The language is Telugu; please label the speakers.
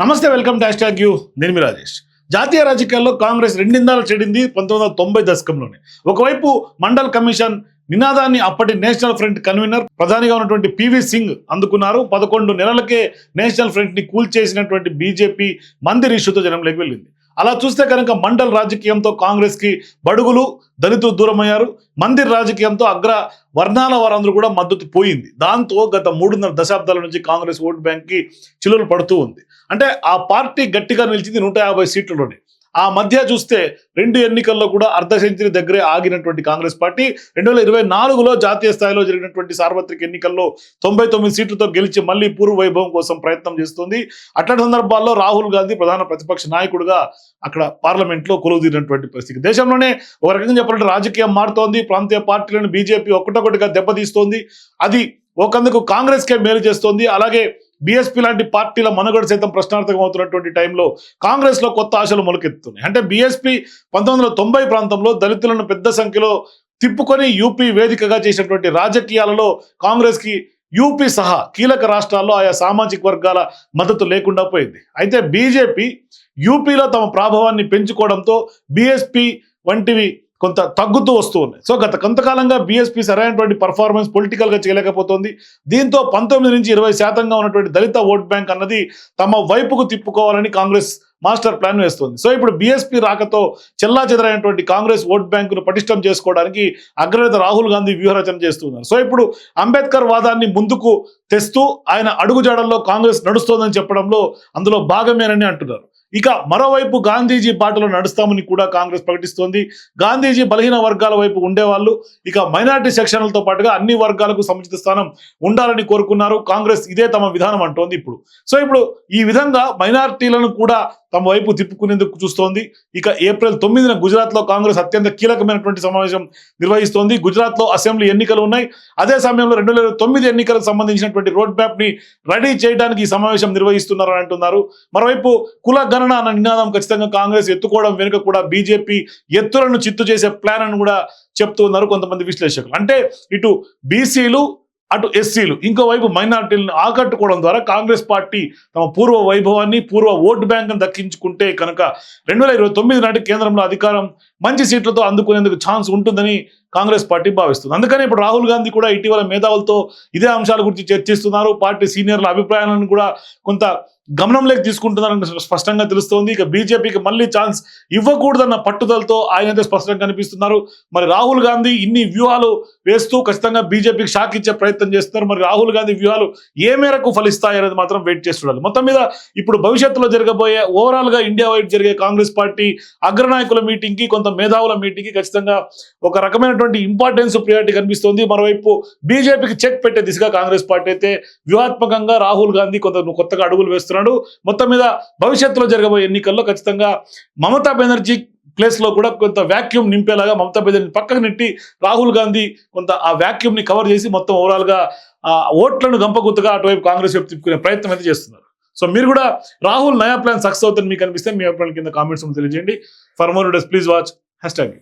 Speaker 1: Namaste welcome to hashtag U. నేను మీ రాజేష్. జాతీయ రాజకీయాల్లో కాంగ్రెస్ రెండిందాలు చెడింది పంతొమ్మిది వందల తొంభై దశకంలోనే. ఒకవైపు మండల్ కమిషన్ నినాదాన్ని అప్పటి నేషనల్ ఫ్రంట్ కన్వీనర్ ప్రధానిగా ఉన్నటువంటి పివి సింగ్ అందుకున్నారు. పదకొండు నెలలకే నేషనల్ ఫ్రంట్ని కూల్చేసినటువంటి బీజేపీ మందిర్ ఇష్యూతో జనంలోకి వెళ్ళింది. అలా చూస్తే కనుక మండల్ రాజకీయంతో కాంగ్రెస్కి బడుగులు దళితులు దూరమయ్యారు. మందిర్ రాజకీయంతో అగ్ర వర్ణాల వారందరూ కూడా మద్దతు పోయింది. దాంతో గత మూడున్నర దశాబ్దాల నుంచి కాంగ్రెస్ ఓట్ బ్యాంక్కి చిలులు పడుతూ ఉంది. అంటే ఆ పార్టీ గట్టిగా నిలిచింది నూట యాభై సీట్లలోనే. ఆ మధ్య చూస్తే రెండు ఎన్నికల్లో కూడా అర్ధ సెంచరీ దగ్గరే ఆగినటువంటి కాంగ్రెస్ పార్టీ. రెండు వేల ఇరవై నాలుగులో జాతీయ స్థాయిలో జరిగినటువంటి సార్వత్రిక ఎన్నికల్లో తొంభై తొమ్మిది సీట్లతో గెలిచి మళ్ళీ పూర్వ వైభవం కోసం ప్రయత్నం చేస్తుంది. అట్లాంటి సందర్భాల్లో రాహుల్ గాంధీ ప్రధాన ప్రతిపక్ష నాయకుడిగా అక్కడ పార్లమెంట్లో కొలువుదీరినటువంటి పరిస్థితి. దేశంలోనే ఒక రకంగా చెప్పాలంటే రాజకీయం మారుతోంది. ప్రాంతీయ పార్టీలను బీజేపీ ఒకటొకటిగా దెబ్బతీస్తోంది. అది ఒకందుకు కాంగ్రెస్కే మేలు చేస్తోంది. అలాగే బీఎస్పీ లాంటి పార్టీల మనుగడ సైతం ప్రశ్నార్థకం అవుతున్నటువంటి టైంలో కాంగ్రెస్లో కొత్త ఆశలు మొలకెత్తుతున్నాయి అంటే బీఎస్పీ పంతొమ్మిది వందల తొంభై ప్రాంతంలో దళితులను పెద్ద సంఖ్యలో తిప్పుకొని యూపీ వేదికగా చేసినటువంటి రాజకీయాలలో కాంగ్రెస్కి యూపీ సహా కీలక రాష్ట్రాల్లో ఆయా సామాజిక వర్గాల మద్దతు లేకుండా పోయింది. అయితే బీజేపీ యూపీలో తమ ప్రాభవాన్ని పెంచుకోవడంతో బీఎస్పీ వంటివి కొంత తగ్గుతూ వస్తూ ఉన్నాయి. సో గత కొంతకాలంగా బీఎస్పీ సరైనటువంటి పర్ఫార్మెన్స్ పొలిటికల్గా చేయలేకపోతుంది. దీంతో పంతొమ్మిది నుంచి ఇరవై శాతంగా ఉన్నటువంటి దళిత ఓట్ బ్యాంక్ అన్నది తమ వైపుకు తిప్పుకోవాలని కాంగ్రెస్ మాస్టర్ ప్లాన్ వేస్తుంది. సో ఇప్పుడు బీఎస్పీ రాకతో చెల్లా చెదరైనటువంటి కాంగ్రెస్ ఓట్ బ్యాంకును పటిష్టం చేసుకోవడానికి అగ్రనేత రాహుల్ గాంధీ వ్యూహరచన చేస్తున్నారు. సో ఇప్పుడు అంబేద్కర్ వాదాన్ని ముందుకు తెస్తూ ఆయన అడుగుజాడల్లో కాంగ్రెస్ నడుస్తోందని చెప్పడంలో అందులో భాగమేనని అంటున్నారు. ఇక మరోవైపు గాంధీజీ బాటలో నడుస్తామని కూడా కాంగ్రెస్ ప్రకటిస్తోంది. గాంధీజీ బలహీన వర్గాల వైపు ఉండేవాళ్ళు. ఇక మైనార్టీ సెక్షన్లతో పాటుగా అన్ని వర్గాలకు సముచిత స్థానం ఉండాలని కోరుకున్నారు. కాంగ్రెస్ ఇదే తమ విధానం అంటోంది ఇప్పుడు. సో ఇప్పుడు ఈ విధంగా మైనార్టీలను కూడా తమ వైపు తిప్పుకునేందుకు చూస్తోంది. ఇక ఏప్రిల్ తొమ్మిదిన గుజరాత్లో కాంగ్రెస్ అత్యంత కీలకమైనటువంటి సమావేశం నిర్వహిస్తోంది. గుజరాత్లో అసెంబ్లీ ఎన్నికలు ఉన్నాయి. అదే సమయంలో రెండు వేల తొమ్మిది ఎన్నికలకు సంబంధించినటువంటి రోడ్ మ్యాప్ని రెడీ చేయడానికి ఈ సమావేశం నిర్వహిస్తున్నారని అంటున్నారు. మరోవైపు కుల గణన అన్న నినాదం ఖచ్చితంగా కాంగ్రెస్ ఎత్తుకోవడం వెనుక కూడా బీజేపీ ఎత్తులను చిత్తు చేసే ప్లాన్ అని కూడా చెప్తూ ఉన్నారు కొంతమంది విశ్లేషకులు. అంటే ఇటు బీసీలు అటు ఎస్సీలు ఇంకోవైపు మైనార్టీలను ఆకట్టుకోవడం ద్వారా కాంగ్రెస్ పార్టీ తమ పూర్వ వైభవాన్ని పూర్వ ఓటు బ్యాంక్ను దక్కించుకుంటే కనుక రెండు వేల ఇరవై తొమ్మిది నాటి కేంద్రంలో అధికారం మంచి సీట్లతో అందుకునేందుకు ఛాన్స్ ఉంటుందని కాంగ్రెస్ పార్టీ భావిస్తుంది. అందుకనే ఇప్పుడు రాహుల్ గాంధీ కూడా ఇటీవల మేధావులతో ఇదే అంశాల గురించి చర్చిస్తున్నారు. పార్టీ సీనియర్ల అభిప్రాయాలను కూడా కొంత గమనంలోకి తీసుకుంటున్నారని స్పష్టంగా తెలుస్తోంది. ఇక బీజేపీకి మళ్ళీ ఛాన్స్ ఇవ్వకూడదన్న పట్టుదలతో ఆయన అయితే స్పష్టంగా కనిపిస్తున్నారు. మరి రాహుల్ గాంధీ ఇన్ని వ్యూహాలు వేస్తూ ఖచ్చితంగా బీజేపీకి షాక్ ఇచ్చే ప్రయత్నం చేస్తున్నారు. మరి రాహుల్ గాంధీ వ్యూహాలు ఏ మేరకు ఫలిస్తాయి అనేది మాత్రం వెయిట్ చేస్తున్నారు మొత్తం మీద ఇప్పుడు భవిష్యత్తులో జరగబోయే ఓవరాల్గా ఇండియా వైడ్ జరిగే కాంగ్రెస్ పార్టీ అగ్రనాయకుల మీటింగ్కి కొంత మేధావుల మీటింగ్కి ఖచ్చితంగా ఒక రకమైనటువంటి ఇంపార్టెన్స్ ప్రియారిటీ కనిపిస్తోంది. మరోవైపు బీజేపీకి చెక్ పెట్టే దిశగా కాంగ్రెస్ పార్టీ అయితే వ్యూహాత్మకంగా రాహుల్ గాంధీ కొంత కొత్తగా అడుగులు చేస్తున్నాడు మొత్తం మీద భవిష్యత్తులో జరగబోయే ఎన్నికల్లో ఖచ్చితంగా మమతా బెనర్జీ ప్లేస్లో కూడా కొంత వాక్యూమ్ నింపేలాగా మమతా బెనర్జీ పక్కకు నెట్టి రాహుల్ గాంధీ కొంత ఆ వాక్యూమ్ని కవర్ చేసి మొత్తం ఓవరాల్గా ఆ ఓట్లను గంపగుత్తగా అటువైపు కాంగ్రెస్ వైపు తిప్పుకునే ప్రయత్నం అయితే చేస్తున్నారు. సో మీరు కూడా రాహుల్ నయా ప్లాన్ సక్సెస్ అవుతుంది మీకు అనిపిస్తే మీ అభిప్రాయం కింద కామెంట్స్ తెలియజేయండి. For more days please watch hash tag